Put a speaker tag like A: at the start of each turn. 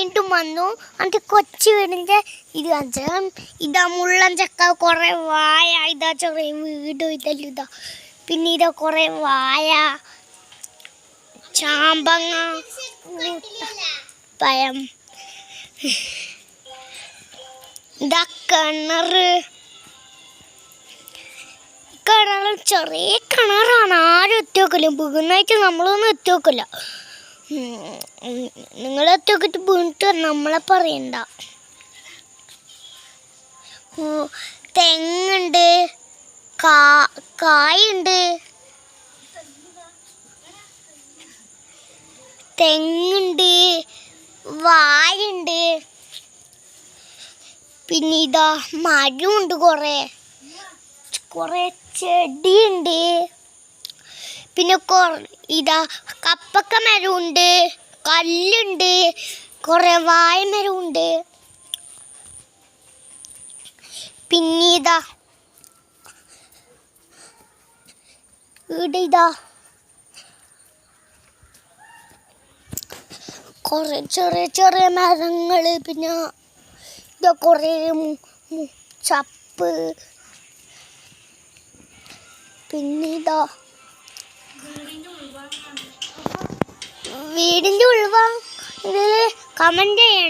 A: വീണ്ടും വന്നു. എന്നിട്ട് കൊച്ചു വീടിന്റെ ഇത് കാണിച്ചാൽ ഇതാ മുള്ളൻ ചക്ക കുറേ വായ ഇതാ ചെറിയ വീട് ഇതല്ല ഇതാ. പിന്നെ ഇതാ കുറേ വായ ചാമ്പങ്ങ പയം ഇതാ കിണറ് കിണർ ചെറിയ കിണറാണ്. ആരും എത്തി വെക്കില്ല വീണായിട്ട് നമ്മളൊന്നും എത്തി വെക്കിട്ട് വീണിട്ട് നമ്മളെ പറയണ്ട. തെങ്ങുണ്ട് കാ കായുണ്ട്. തെങ്ങുണ്ട് വായുണ്ട്. പിന്നെ ഇതാ മരമുണ്ട് കുറേ. കുറേ ചെടിയുണ്ട്. പിന്നെ ഇതാ കപ്പക്ക മരമുണ്ട് കല്ലുണ്ട് കുറേ വായ മരമുണ്ട്. പിന്നെ ഇതാ ഇവിടെ ഇതാ കുറേ ചെറിയ ചെറിയ മരങ്ങൾ പിന്നെ ഇതാ കുറേ ചപ്പ്. പിന്നെ ഇതാ വീടിന്റെ ഉൾഭാഗം ഇതിൽ കമന്റ് ചെയ്യണം.